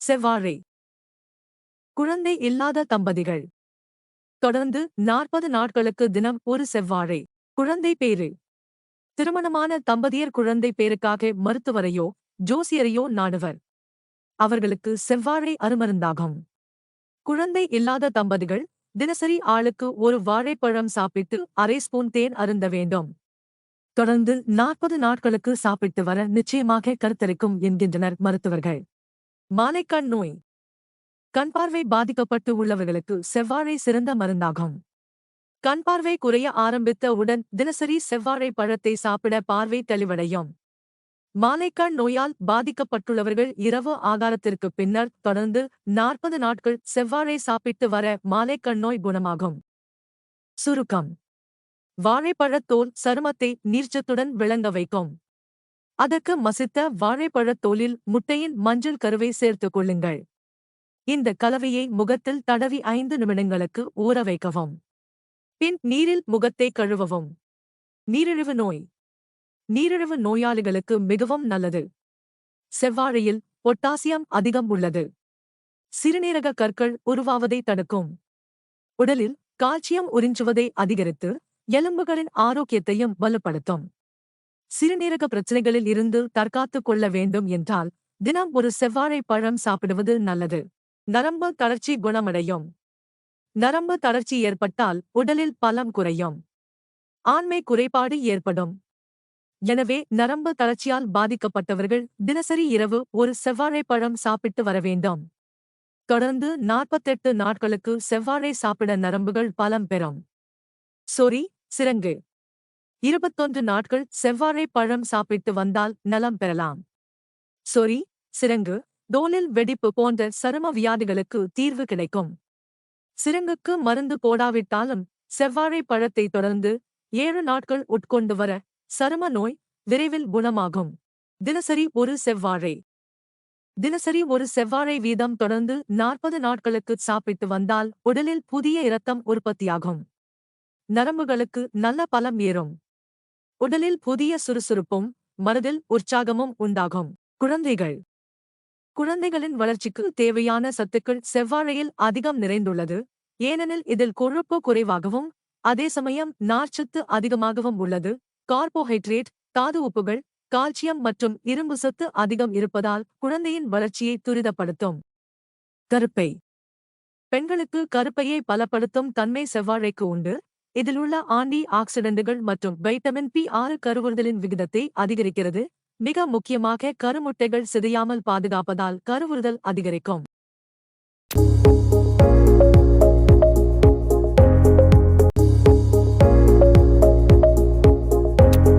செவ்வாழை. குழந்தை இல்லாத தம்பதிகள். தொடர்ந்து நாற்பது நாட்களுக்கு தினம் ஒரு செவ்வாழை. குழந்தை பேரு திருமணமான தம்பதியர் குழந்தை பேருக்காக மருத்துவரையோ ஜோசியரையோ நாடுவர். அவர்களுக்கு செவ்வாழை அருமருந்தாகும். குழந்தை இல்லாத தம்பதிகள் தினசரி ஆளுக்கு ஒரு வாழைப்பழம் சாப்பிட்டு அரை ஸ்பூன் தேன் அருந்த வேண்டும். தொடர்ந்து நாற்பது நாட்களுக்கு சாப்பிட்டு வர நிச்சயமாக கருத்தரிக்கும் என்கின்றனர் மருத்துவர்கள். மாலைக்கண் நோய். கண் பார்வை பாதிக்கப்பட்டு உள்ளவர்களுக்கு செவ்வாழை சிறந்த மருந்தாகும். கண் பார்வை குறைய ஆரம்பித்த உடன் தினசரி செவ்வாழை பழத்தை சாப்பிட பார்வை தெளிவடையும். மாலைக்கண் நோயால் பாதிக்கப்பட்டுள்ளவர்கள் இரவு ஆகாரத்திற்கு பின்னர் தொடர்ந்து நாற்பது நாட்கள் செவ்வாழை சாப்பிட்டு வர மாலைக்கண் நோய் குணமாகும். சுருக்கம். வாழைப்பழத் தோல் சருமத்தை நீர்ச்சத்துடன் விளங்க வைக்கும். அதற்கு மசித்த வாழைப்பழத் தோலில் முட்டையின் மஞ்சள் கருவை சேர்த்துக் கொள்ளுங்கள். இந்த கலவையை முகத்தில் தடவி ஐந்து நிமிடங்களுக்கு ஊற வைக்கவும். பின் நீரில் முகத்தை கழுவவும். நீரிழிவு நோய். நீரிழிவு நோயாளிகளுக்கு மிகவும் நல்லது. செவ்வாழையில் பொட்டாசியம் அதிகம் உள்ளது. சிறுநீரக கற்கள் உருவாவதை தடுக்கும். உடலில் கால்சியம் உறிஞ்சுவதை அதிகரித்து எலும்புகளின் ஆரோக்கியத்தையும் வலுப்படுத்தும். சிறுநீரக பிரச்சனைகளில் இருந்து தற்காத்துக் கொள்ள வேண்டும் என்றால் தினம் ஒரு செவ்வாழை பழம் சாப்பிடுவது நல்லது. நரம்பு தளர்ச்சி குணமடையும். நரம்பு தளர்ச்சி ஏற்பட்டால் உடலில் பலம் குறையும். ஆண்மை குறைபாடு ஏற்படும். எனவே நரம்பு தளர்ச்சியால் பாதிக்கப்பட்டவர்கள் தினசரி இரவு ஒரு செவ்வாழை பழம் சாப்பிட்டு வர வேண்டும். தொடர்ந்து நாற்பத்தெட்டு நாட்களுக்கு செவ்வாழை சாப்பிட நரம்புகள் பலம் பெறும். சொறி சிரங்கு இருபத்தொன்று நாட்கள் செவ்வாழை பழம் சாப்பிட்டு வந்தால் நலம் பெறலாம். சொறி சிரங்கு தோலில் வெடிப்பு போன்ற சரும வியாதிகளுக்கு தீர்வு கிடைக்கும். சிரங்குக்கு மருந்து போடாவிட்டாலும் செவ்வாழை பழத்தை தொடர்ந்து ஏழு நாட்கள் உட்கொண்டு வர சரும நோய் விரைவில் குணமாகும். தினசரி ஒரு செவ்வாழை. தினசரி ஒரு செவ்வாழை வீதம் தொடர்ந்து நாற்பது நாட்களுக்கு சாப்பிட்டு வந்தால் உடலில் புதிய இரத்தம் உற்பத்தியாகும். நரம்புகளுக்கு நல்ல பலம் ஏறும். உடலில் புதிய சுறுசுறுப்பும் மனதில் உற்சாகமும் உண்டாகும். குழந்தைகள். குழந்தைகளின் வளர்ச்சிக்கு தேவையான சத்துக்கள் செவ்வாழையில் அதிகம் நிறைந்துள்ளது. ஏனெனில் இதில் கொழுப்பு குறைவாகவும் அதே சமயம் நார்ச்சத்து அதிகமாகவும் உள்ளது. கார்போஹைட்ரேட் தாது உப்புகள் கால்சியம் மற்றும் இரும்பு சத்து அதிகம் இருப்பதால் குழந்தையின் வளர்ச்சியை துரிதப்படுத்தும். கருப்பை. பெண்களுக்கு கருப்பையை பலப்படுத்தும் தன்மை செவ்வாழைக்கு உண்டு. இதிலுள்ள ஆன்டி ஆக்சிடென்ட்டுகள் மற்றும் வைட்டமின் பி ஆறு கருவுறுதலின் விகிதத்தை அதிகரிக்கிறது. மிக முக்கியமாக கருமுட்டைகள் சிதையாமல் பாதுகாப்பதால் கருவுறுதல் அதிகரிக்கும்.